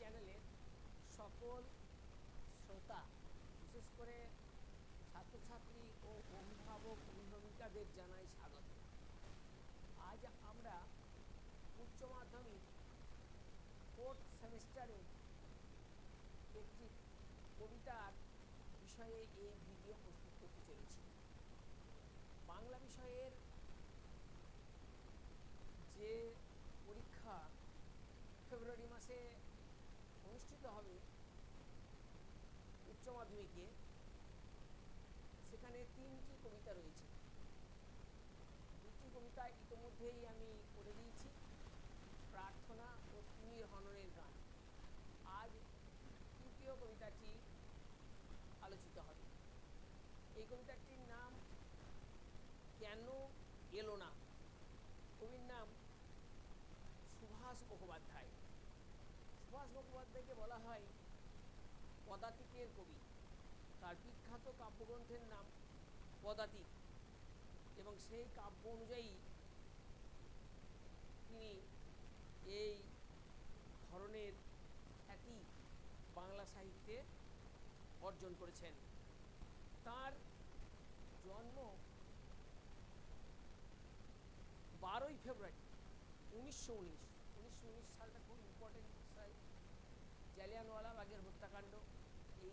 চ্যানেলের সকল শ্রোতা, বিশেষ করে ছাত্রছাত্রী ও অভিভাবক অভিভাবিকাদের জানাই স্বাগত। আজ আমরা উচ্চ মাধ্যমিক ফোর্থ সেমিস্টারের একটি কবিতার বিষয়ে এই ভিডিও প্রস্তুত করতে চলেছি। বাংলা বিষয়ের যে পরীক্ষা ফেব্রুয়ারি মাসে অনুষ্ঠিত হবে। উচ্চ মাধ্যমিকে সেখানে তিনটি কবিতা রয়েছে। দুটি কবিতা ইতোমধ্যেই আমি করে দিয়েছি। প্রার্থনা ও তুমির হননের গান। আজ তৃতীয় কবিতাটি আলোচিত হবে। এই কবিতাটির নাম কেন এলো না? কবির নাম সুভাষ মুখোপাধ্যায় সুভাষ মুখোপাধ্যায়কে বলা হয় পদাতিকের কবি। তার বিখ্যাত কাব্যগ্রন্থের নাম পদাতিক এবং সেই কাব্য অনুযায়ী তিনি এই ধরনের খ্যাতি বাংলা সাহিত্যে অর্জন করেছেন। তার জন্ম বারোই ফেব্রুয়ারি উনিশশো উনিশ। উনিশশো উনিশ সালটা খুব ইম্পর্টেন্ট জালিয়ানওয়ালা বাগের হত্যাকাণ্ড, এই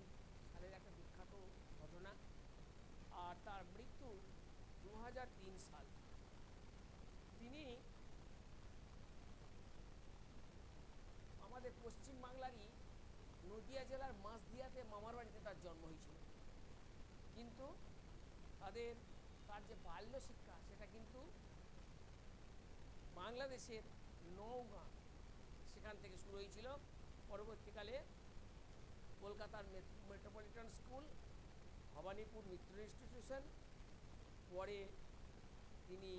সালের একটা বিখ্যাত ঘটনা। আর তার মৃত্যু দু হাজার তিন সাল। তিনি আমাদের পশ্চিম বাংলারই নদিয়া জেলার মাসদিয়াতে মামার বাড়িতে তার জন্ম হয়েছিল। কিন্তু তাদের, তার যে বাল্য শিক্ষা, সেটা কিন্তু বাংলাদেশের নওগাঁ সেখান থেকে শুরু হয়েছিল। পরবর্তীকালে কলকাতার metropolitan school Bhowanipore Mitra institution পরে তিনি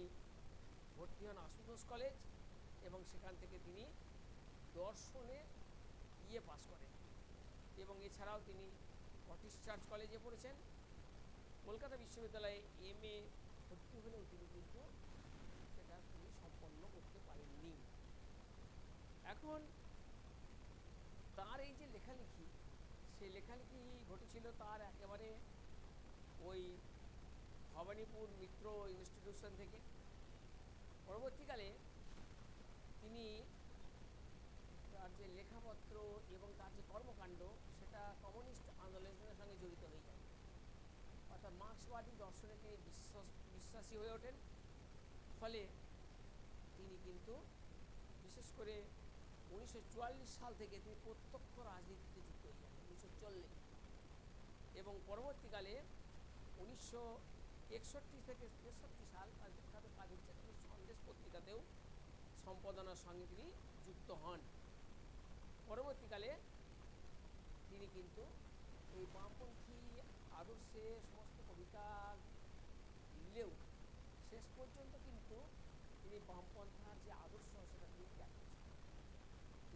ভর্তি হন আশুতোষ কলেজ এবং সেখান থেকে তিনি দর্শনে ইয়ে পাস করেন। এবং এছাড়াও তিনি কটিশ চার্চ কলেজে পড়েছেন। কলকাতা বিশ্ববিদ্যালয়ে এম এ ভর্তি হলেও তিনি কিন্তু সেটা তিনি সম্পন্ন করতে পারেননি। এখন তার এই যে লেখালেখি, সেই লেখালেখি ঘটেছিল তার একেবারে ওই ভবানীপুর মিত্র ইনস্টিটিউশন থেকে। পরবর্তীকালে তিনি তার যে লেখাপত্র এবং তার যে কর্মকাণ্ড, সেটা কমিউনিস্ট আন্দোলনের সঙ্গে জড়িত হয়ে যায়। অর্থাৎ মার্ক্সবাদী দর্শনে তিনি বিশ্বাস, বিশ্বাসী হয়ে ওঠেন। ফলে তিনি কিন্তু বিশেষ করে উনিশশো চুয়াল্লিশ সাল থেকে তিনি প্রত্যক্ষ রাজনীতিতে যুক্ত হয়ে যান, উনিশশো এবং পরবর্তীকালে উনিশশো একষট্টি থেকে তেষট্টি সাল তার বিখ্যাত কাজ হচ্ছে তিনি সন্দেশ পত্রিকাতেও সম্পাদনার সঙ্গে তিনি যুক্ত হন। পরবর্তীকালে তিনি কিন্তু এই বামপন্থী আদর্শে সমস্ত কবিতা লিখলেও শেষ পর্যন্ত কিন্তু তিনি বামপন্থার যে আদর্শ সেটা তিনি ত্যাগ করেছেন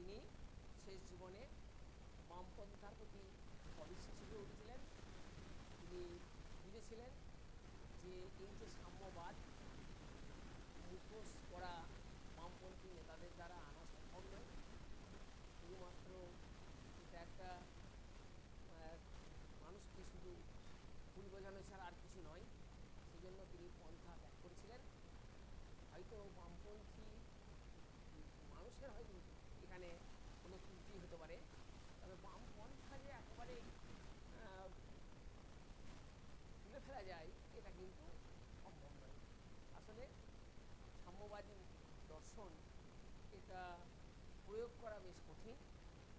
তিনি শেষ জীবনে বামপন্থার প্রতি অবিশ্বাসী উঠেছিলেন। তিনি বুঝেছিলেন যে এই যে সাম্যবাদ মুখোশ করা বামপন্থী নেতাদের দ্বারা আনা সম্ভব নয়। শুধুমাত্র এটা একটা মানুষকে শুধু ভুল বোঝানো ছাড়া আর কিছু নয়, সেজন্য তিনি পন্থা ত্যাগ করেছিলেন। হয়তো বামপন্থী মানুষের হয়তো এখানে কোনো ত্রুটি হতে পারে। তবে বামপন্থা যে একেবারে তুলে ফেলা যায়, এটা কিন্তু সম্ভব নয়। আসলে সাম্যবাদী দর্শন এটা প্রয়োগ করা বেশ কঠিন।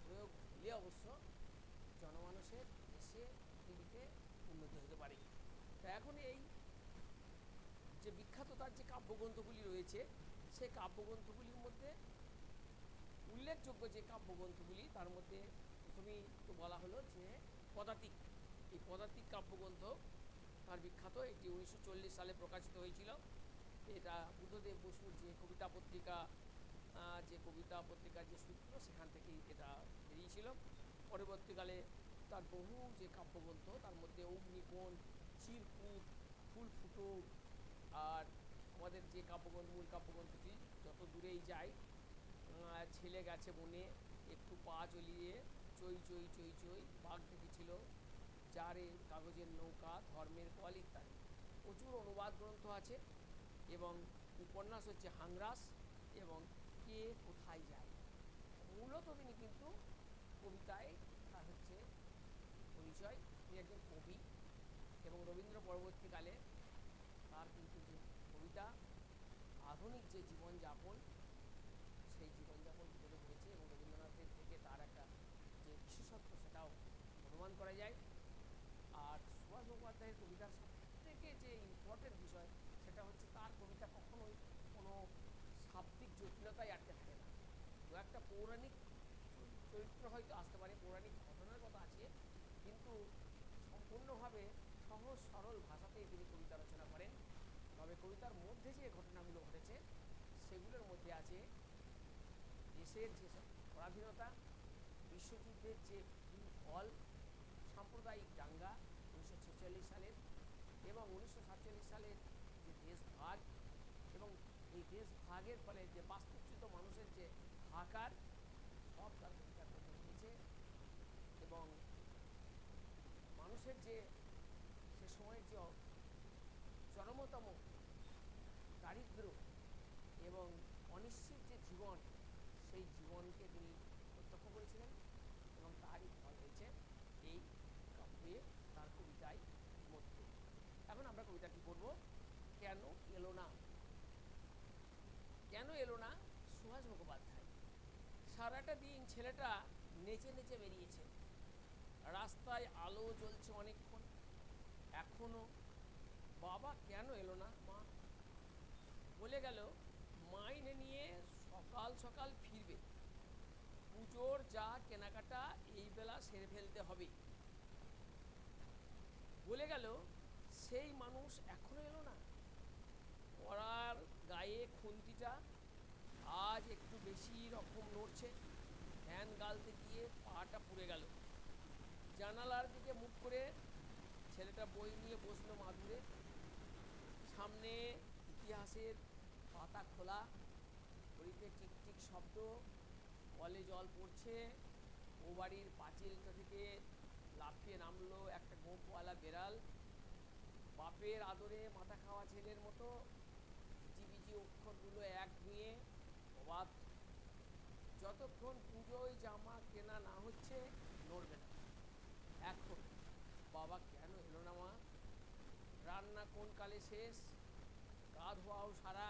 প্রয়োগ হলে অবশ্য জনমানুষের দেশে, পৃথিবীতে উন্নতি হতে পারে। তো এখন এই যে বিখ্যাত তার যে কাব্যগ্রন্থগুলি রয়েছে, সেই কাব্যগ্রন্থগুলির মধ্যে উল্লেখযোগ্য যে কাব্যগ্রন্থগুলি, তার মধ্যে প্রথমেই তো বলা হলো যে পদাতিক। এই পদাতিক কাব্যগ্রন্থ তার বিখ্যাত, এটি উনিশশো চল্লিশ সালে প্রকাশিত হয়েছিল। এটা বুদ্ধদেব বসুর যে কবিতা পত্রিকা যে কবিতা পত্রিকার যে সূত্র, সেখান থেকেই এটা বেরিয়েছিল। পরবর্তীকালে তার বহু যে কাব্যগ্রন্থ, তার মধ্যে অগ্নিকোণ চিরকুট ফুল ফুটো, আর আমাদের যে কাব্যগ্রন্থ, মূল কাব্যগ্রন্থটি যত দূরেই যায় ছেলে গেছে বনে, একটু পা চলিয়ে চই চই চই চই বাঘ দেখেছিল। যারে কাগজের নৌকা, ধর্মের কল ইত্যাদি। প্রচুর অনুবাদ গ্রন্থ আছে এবং উপন্যাস হচ্ছে হাংরাস এবং কে কোথায় যায়। মূলত তিনি কিন্তু কবিতায় তার হচ্ছে পরিচয়। তিনি একজন কবি এবং রবীন্দ্র পরবর্তীকালে তার কিন্তু যে কবিতা, আধুনিক যে জীবনযাপন জীবনযাপন তুলে ধরেছে এবং রবীন্দ্রনাথের থেকে তার একটা যে বিশেষত্ব সেটাও অনুমান করা যায়। আর সুভাষ মুখোপাধ্যায়ের কবিতার সব থেকে যে ইম্পর্টেন্ট বিষয় সেটা হচ্ছে তার কবিতা কখনোই কোনো শাব্দিক জটিলতায় আটকে থাকে না। দু একটা পৌরাণিক চরিত্র হয়তো আসতে পারে, পৌরাণিক ঘটনার কথা আছে, কিন্তু সম্পূর্ণভাবে সহজ সরল ভাষাতেই তিনি কবিতা রচনা করেন। তবে কবিতার মধ্যে যে ঘটনাগুলো ঘটেছে, সেগুলোর মধ্যে আছে দেশের যে পরাধীনতা বিশ্বযুদ্ধের যে ফল সাম্প্রদায়িক দাঙ্গা উনিশশো ছেচল্লিশ সালের এবং উনিশশো সাতচল্লিশ সালের যে দেশ ভাগ এবং এই দেশ ভাগের ফলে যে বাস্তুচ্যুত মানুষের যে হাহাকার, সব তার মধ্যে রয়েছে এবং মানুষের যে সে সময়ের যে চরমতম দারিদ্র এবং অনিশ্চিত যে জীবন সেই জীবনকে তিনি প্রত্যক্ষ করেছিলেন এবং তারই ফল হয়েছে এই কাব্যে তার কবিতায় মধ্যে। এখন আমরা কবিতাটি পড়ব? কেন এলো না? কেন এলো না সুভাষ মুখোপাধ্যায়? সারাটা দিন ছেলেটা নেচে নেচে বেরিয়েছে। রাস্তায় আলো জ্বলছে অনেকক্ষণ। এখনও, বাবা, কেন এলো না, মা? বলে গেল, মাইনে নিয়ে সকাল সকাল ফিরবে। পুজোর যা কেনাকাটা এই বেলা সেরে ফেলতে হবে। বলে গেল, সেই মানুষ এখনও এলো না। পড়ার গায়ে খুন্তিটা আজ একটু বেশি রকম নড়ছে। ফ্যান গালতে গিয়ে পাটা পুড়ে গেল। জানালার দিকে মুখ করে ছেলেটা বই নিয়ে বসল মাদুরে। সামনে ইতিহাসের পাতা খোলা। ঘড়িতে টিকটিক শব্দ, কলে জল পড়ছে, ও বাড়ির পাঁচিলটা থেকে লাফিয়ে নামলো একটা গোপওয়ালা বেড়াল। বাপের আদরে মাথা খাওয়া ছেলের মতো বিজি অক্ষরগুলো এক ধুয়ে অবাধ। যতক্ষণ পুজোয় জামা কেনা না হচ্ছে, নড়বে না। এখন বাবা কেন এলো না মা? রান্না কোন কালে শেষ? গা ধোয়াও সারা।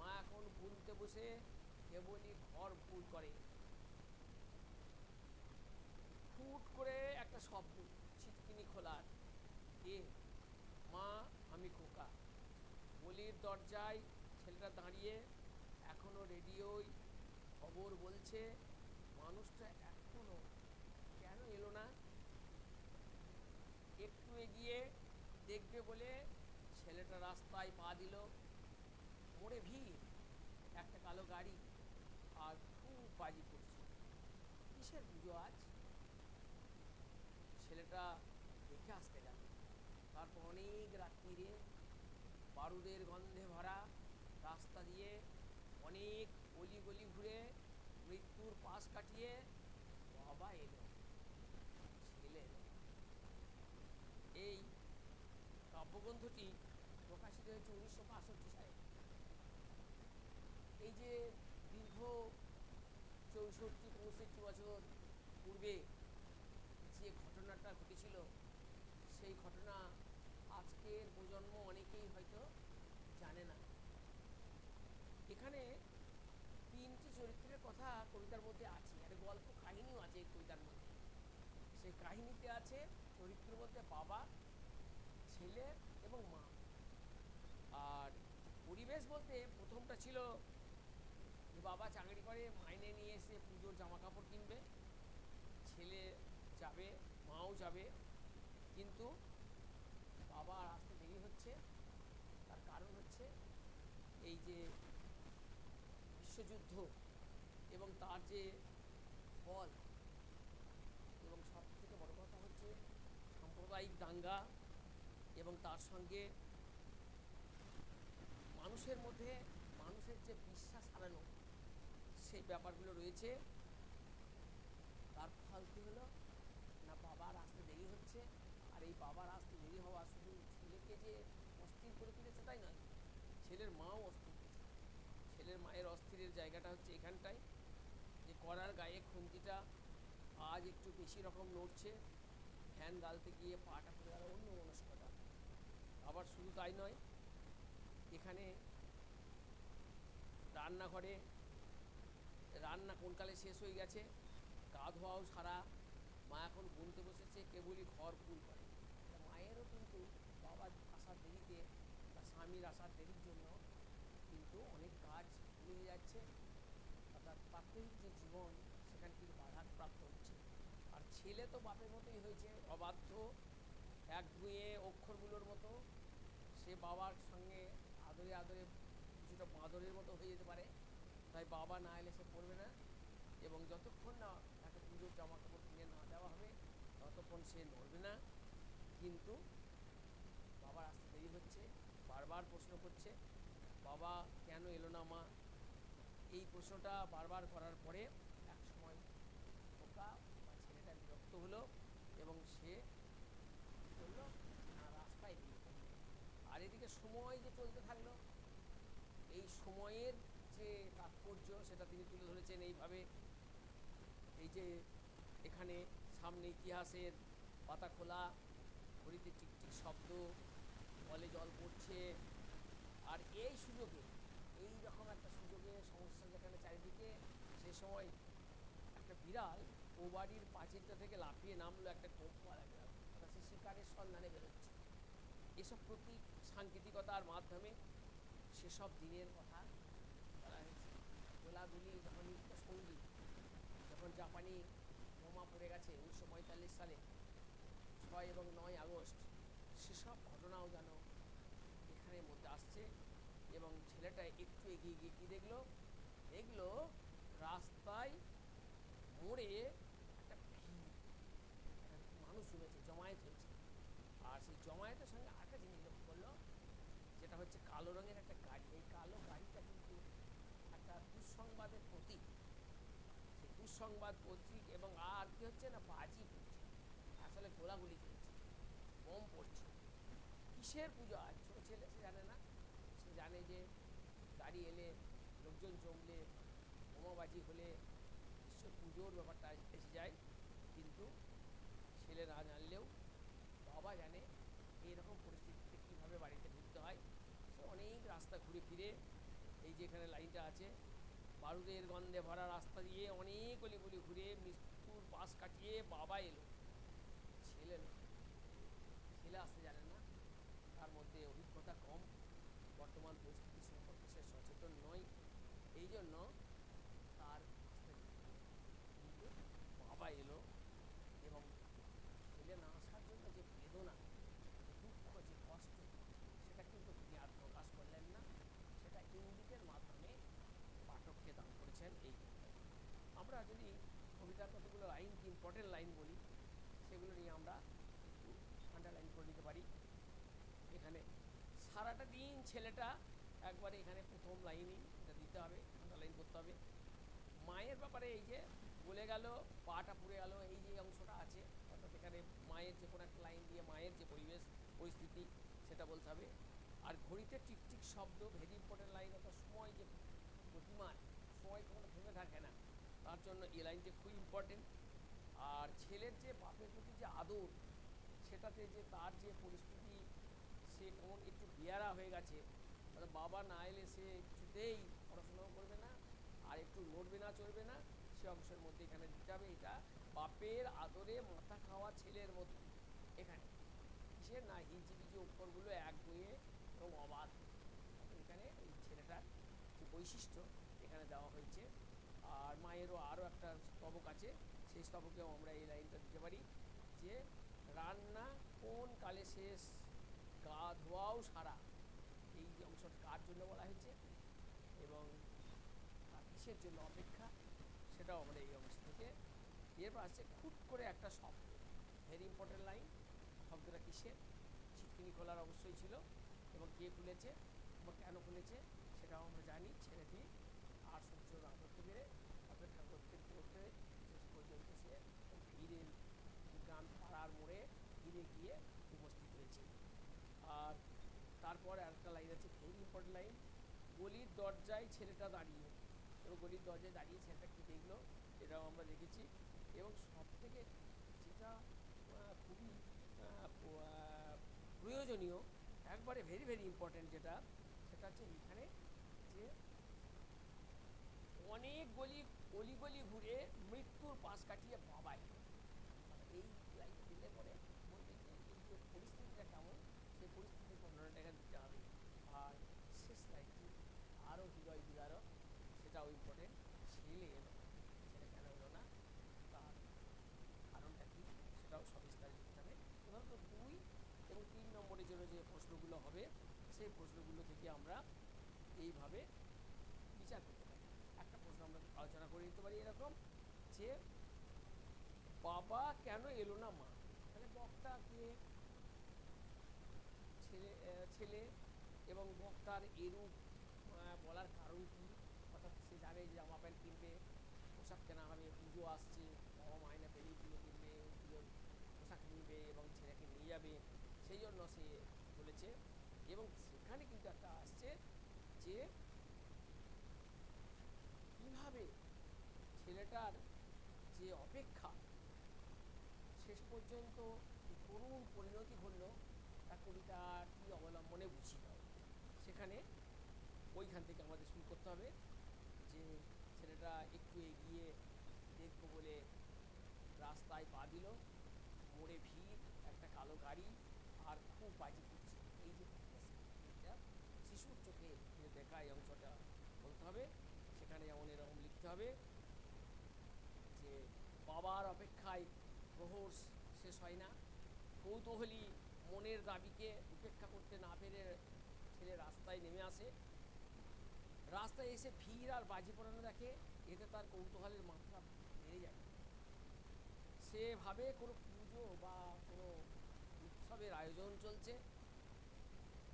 মা এখন ভুলতে বসে কেবলই ঘর ভুল করে। ফুট করে একটা শব্দ, ছিটকিনি খোলার। এ, মা, আমি খোকা। বলির দরজায় ছেলেটা দাঁড়িয়ে এখনও রেডিওই খবর বলছে, মানুষটা এখনও কেন এলো না? একটু এগিয়ে দেখবে বলে ছেলেটা রাস্তায় পা দিল। মোড়ে ভিড়, একটা কালো গাড়ি আর খুব বাজি করছে কিসের পুজো আজ? ছেলেটা দেখে আসতে গেল। তারপর অনেক রাত্রিরে বারুদের গন্ধে ভরা রাস্তা দিয়ে অনেক গলি গলি ঘুরে মৃত্যুর পাশ কাটিয়ে বাবা এলো। ছেলে এই কাব্যগ্রন্থটি প্রকাশিত হয়েছে উনিশশো বাষট্টি সালে এই যে দীর্ঘ চৌষট্টি, পঁয়ষট্টি বছর পূর্বে যে ঘটনাটা ঘটেছিল, সেই ঘটনা আজকের প্রজন্ম অনেকেই হয়তো জানে না। এখানে তিনটি চরিত্রের কথা কবিতার মধ্যে আছে আর গল্প কাহিনীও আছে কবিতার মধ্যে। সেই কাহিনীতে আছে চরিত্রের মধ্যে বাবা, ছেলে এবং মা। আর পরিবেশ বলতে প্রথমটা ছিল বাবা চাকরি করে, মাইনে নিয়ে এসে পুজোর জামা কাপড় কিনবে, ছেলে যাবে, মাও যাবে, কিন্তু বাবা আসতে দেরি হচ্ছে। তার কারণ হচ্ছে এই যে বিশ্বযুদ্ধ এবং তার যে ফল এবং সব থেকে বড় কথা হচ্ছে সাম্প্রদায়িক দাঙ্গা এবং তার সঙ্গে মানুষের মধ্যে মানুষের যে বিশ্বাস হারানো সেই ব্যাপারগুলো রয়েছে। তার ফল কী হলো, না বাবার আসতে দেরি হচ্ছে, আর এই বাবার আসতে দেরি হওয়া শুধু ছেলেকে যে অস্থির করে তুলেছে তাই নয়, ছেলের মাও অস্থির ছেলের মায়ের অস্থিরের জায়গাটা হচ্ছে এখানটায়, যে করার গায়ে খুন্তিটা আজ একটু বেশি রকম নড়ছে, ফ্যান গালতে গিয়ে পাটা পড়ে গেল অন্য মনস্কতা আবার শুধু তাই নয়, এখানে রান্নাঘরে রান্না কোনকালে শেষ হয়ে গেছে? গা ধোয়াও সারা। মা এখন গুনতে বসেছে, কেবলই ঘর ফুল করে। মায়েরও কিন্তু বাবার আসার দেরিতে বা স্বামীর আসার দেরির জন্য কিন্তু অনেক কাজ মিলে যাচ্ছে। অর্থাৎ প্রাত্যহিক যে জীবন, সেখানে কিন্তু বাধাপ্রাপ্ত হচ্ছে। আর ছেলে তো বাপের মতোই হয়েছে, অবাধ্য, এক ধুয়ে অক্ষরগুলোর মতো। সে বাবার সঙ্গে আদরে আদরে কিছুটা বাঁদরের মতো হয়ে যেতে পারে। তাই বাবা না এলে সে পড়বে না। এবং যতক্ষণ না তাকে পুজোর জামা কাপড় কিনে না দেওয়া হবে, ততক্ষণ সে নড়বে না। কিন্তু বাবার আসতে দেরি হচ্ছে, বারবার প্রশ্ন করছে, বাবা কেন এলো না মা? এই প্রশ্নটা বারবার করার পরে এক সময় খোকা বা ছেলেটা বিরক্ত হলো এবং সে করল রাস্তায় বেরিয়ে আর এদিকে সময় যে চলতে থাকল, এই সময়ের যে তাৎপর্য সেটা তিনি তুলে ধরেছেন এইভাবে। এই যে এখানে সামনে ইতিহাসের পাতা খোলা, ঘড়িতে টিকটিক শব্দ, কলে জল পড়ছে। আর এই সুযোগে, এই রকম একটা সুযোগে সমস্যা যেখানে চারিদিকে, সে সময় একটা বিড়াল ও বাড়ির পাঁচিলটা থেকে লাফিয়ে নামলো একটা কোপ মারা গেল। অর্থাৎ সে শিকারের সন্ধানে বেরোচ্ছে। এসব প্রতীক, সাংকেতিকতার মাধ্যমে সেসব দিনের কথা বলা হয়েছে গোলাগুলি যখন নিত্য সঙ্গী যখন জাপানি বোমা পড়ে গেছে উনিশশো পঁয়তাল্লিশ সালে, ছয় এবং নয় আগস্ট। সেসব ঘটনাও যেন এখানের মধ্যে আসছে এবং ছেলেটা একটু এগিয়ে গিয়ে কী দেখল? দেখল রাস্তায় মোড়ে একটা ভিড় মানুষ জমেছে, জমায়েত হয়েছে। আর সেই জমায়েতের সঙ্গে আরেকটা জিনিস লক্ষ্য করল, যেটা হচ্ছে কালো রঙের একটা গাড়ি। এই কালো গাড়িটা কিন্তু একটা দুঃসংবাদের প্রতীক। দুঃসংবাদ প্রতীক এবং আর কি হচ্ছে না, বাজি পড়ছে। আসলে গোলাগুলি চলছে বোম পড়ছে। কিসের পুজো? আজ ছোটো ছেলে সে জানে না। সে জানে যে গাড়ি এলে লোকজন জমলে, বোমাবাজি হলে নিশ্চয় পুজোর ব্যাপারটা এসে যায়। কিন্তু ছেলে না জানলেও বাবা জানে এইরকম পরিস্থিতিতে কীভাবে বাড়িতে ঢুকতে হয়। সে অনেক রাস্তা ঘুরে ফিরে, এই যে এখানে লাইনটা আছে বারুদের গন্ধে ভরা রাস্তা দিয়ে অনেক অলিগুলি ঘুরে মৃত্যুর পাশ কাটিয়ে বাবা এলো। ছেলে না। ছেলে আসতে জানেন না। তার মধ্যে অভিজ্ঞতা কম। বর্তমান পরিস্থিতি সম্পর্কে সে সচেতন নয়। এই জন্য তার বাবা এলো এবং ছেলে না আসার জন্য যে বেদনা দুঃখ, যে কষ্ট, সেটা কিন্তু তিনি আর প্রকাশ করলেন না। সেটা ইঙ্গিতের মাধ্যমে পাঠককে দান করেছেন এই আমরা যদি কবিতার কতগুলো লাইন কি ইম্পর্টেন্ট লাইন বলি, সেগুলো নিয়ে আমরা একটু আন্ডারলাইন করে নিতে পারি। এখানে, সারাটা দিন ছেলেটা একবারে এখানে প্রথম লাইনই এটা দিতে হবে আন্ডারলাইন করতে হবে। মায়ের ব্যাপারে এই যে বলে গেল, পাটা পুড়ে গেল, এই যে অংশটা আছে, অর্থাৎ এখানে মায়ের যে কোনো একটা লাইন দিয়ে মায়ের যে পরিবেশ, পরিস্থিতি, সেটা বলতে হবে। আর ঘড়িতে টিকটিক শব্দ ভেরি ইম্পর্টেন্ট লাইন অর্থাৎ সময় যে গতিমান সময় কখনো থেমে থাকে না। তার জন্য এই লাইনটি খুব ইম্পর্টেন্ট আর ছেলের যে বাপের প্রতি যে আদর, সেটাতে যে তার যে পরিস্থিতি, সে কেমন একটু বেয়ারা হয়ে গেছে। অর্থাৎ বাবা না এলে সে কিছুতেই পড়াশোনাও করবে না, আর একটু নড়বে না চড়বে না। সে অংশের মধ্যে এখানে দিতে হবে এটা। বাপের আদরে মাথা খাওয়া ছেলের মতো। এখানে কিসের? না পিচি অক্ষরগুলো এক বইয়ে এবং অবাধ। এখানে এই ছেলেটার যে বৈশিষ্ট্য এখানে দেওয়া হয়েছে। আর মায়েরও আরও একটা স্তবক আছে। সেই স্তবকেও আমরা এই লাইনটা দিতে পারি যে, রান্না কোন কালে শেষ? গা ধোয়াও সারা। এই অংশটা কার জন্য বলা হয়েছে এবং কিসের জন্য অপেক্ষা, সেটাও আমরা এই অংশ থেকে এরপর আসছে খুট করে একটা শব্দ। ভেরি ইম্পর্টেন্ট লাইন শব্দটা কিসের? ছিটকিনি খোলার অবশ্যই ছিল। এবং কে খুলেছে? এবং কেন খুলেছে? সেটাও আমরা জানি। ছেলেটি আর সহ্য না করতে পেরে অপেক্ষা করতে করতে শেষ পর্যন্ত সে ভিড়ের গান পাড়ার মোড়ে ফিরে গিয়ে উপস্থিত হয়েছে আর তারপর একটা লাইন আছে ভেরি ইম্পর্টেন্ট লাইন গলির দরজায় ছেলেটা দাঁড়িয়ে এবং গলির দরজায় দাঁড়িয়ে ছেলেটা কী দেখল এটাও আমরা দেখেছি এবং সব থেকে যেটা খুবই প্রয়োজনীয় একবারে ভেরি ভেরি ইম্পর্টেন্ট যেটা সেটা হচ্ছে এখানে অনেক গলি অলিগলি ঘুরে মৃত্যুর পাশ কাটিয়ে বাবা এলো মানে এই লাইন দিলে পরে বলবে যে পরিস্থিতিটা কেমন, সেই পরিস্থিতির বর্ণনাটাকে দিতে হবে। আর শেষ লাইনটি আরও হৃদয় বিদারক সেটাও ইম্পর্টেন্ট ছেলে এলো, ছেলে কেন এলো না? তার কারণটা কী? সেটাও সবিস্তারে লিখতে হবে। প্রধানত দুই এবং তিন নম্বরের জন্য যে প্রশ্নগুলো হবে, সেই প্রশ্নগুলো থেকে আমরা এইভাবে বিচার করতে পারি একটা প্রশ্ন আমরা আলোচনা করে নিতে পারি এরকম যে বাবা কেন এলো না মা? তাহলে বক্তাকে ছেলে ছেলে এবং বক্তার এরূপ বলার কারণ কি? অর্থাৎ সে জানে যে জামা প্যান্ট কিনবে, পোশাক কেনা হবে, পুজো আসছে, বাবা মায়না পেলেই পুজো কিনবে পুজোর পোশাক কিনবে এবং ছেলেকে নিয়ে যাবে। সেই জন্য সে বলেছে এবং সেখানে কিন্তু একটা আসছে যে কীভাবে ছেলেটার যে অপেক্ষা, শেষ পর্যন্ত করুণ পরিণতি ঘটল তা কবিতাটি অবলম্বনে বুঝিয়ে দাও সেখানে ওইখান থেকে আমাদের শুরু করতে হবে যে ছেলেটা একটু এগিয়ে দেখব বলে রাস্তায় পা দিল। মোড়ে ভিড়, একটা কালো গাড়ি আর খুব বাজি করছে এই যে শিশুর চোখে দেখা এই অংশটা, বলতে হবে সেখানে যেমন এরকম লিখতে হবে। যে বাবার অপেক্ষায় প্রহর শেষ হয় না। কৌতূহলী মনের দাবিকে উপেক্ষা করতে না পেরে ছেলে রাস্তায় নেমে আসে। রাস্তায় এসে ভিড় আর বাজি পড়ানো দেখে, এতে তার কৌতূহলের মাত্রা বেড়ে যায়। সেভাবে কোনো পুজো বা কোনো উৎসবের আয়োজন চলছে,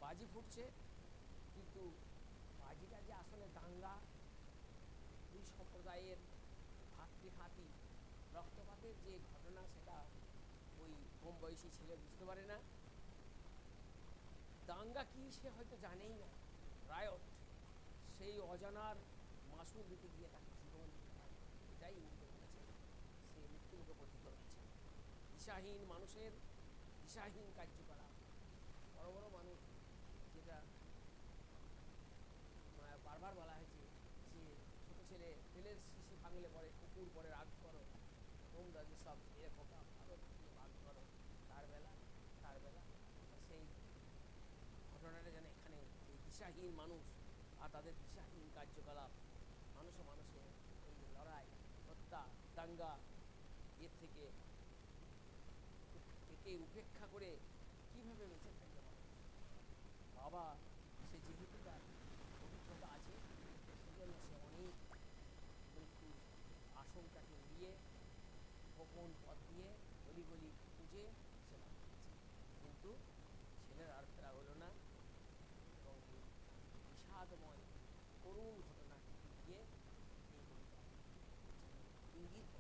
বাজি ফুটছে। কিন্তু বাজিটা যে আসলে দাঙ্গা সম্প্রদায়ের ভাতৃঘাতী রক্তপাতের যে ঘটনা সেটা ওই কম বয়সী ছেলে বুঝতে পারে না। দাঙ্গা কি সে হয়তো জানেই না। রায়ট সেই অজানার মাসুল দিতে গিয়ে তাকে জীবন এটাই ইঙ্গিত করেছে সে মৃত্যুমুখে পতিত হচ্ছে দিশাহীন মানুষের দিশাহীন কার্যকলাপ। বড় বড় মানুষ যেটা আহ, বারবার বলা হয়েছে যে ছোটো তেলের শিশি ভাঙলে পরে, কুকুর পরে রাগ করো তোমরা যেসব এরকম ভারত দিয়ে ভাগ করো, তার বেলা তার বেলা সেই ঘটনাটা যেন এখানে এই দিশাহীন মানুষ আর তাদের দিশাহীন কার্যকলাপ, মানুষে মানুষে এই লড়াই, হত্যা, দাঙ্গা, এর থেকে একে উপেক্ষা করে কীভাবে বেঁচে থাকবে বাবা, সে যেহেতু তার লঙ্কাকে উড়িয়ে গোপন পথ দিয়ে অলিগলি খুঁজে সেনা কিন্তু ছেলের আর ফেরা হলো না। এবং বিষাদময়, করুণ ঘটনা গিয়ে এই ইঙ্গিত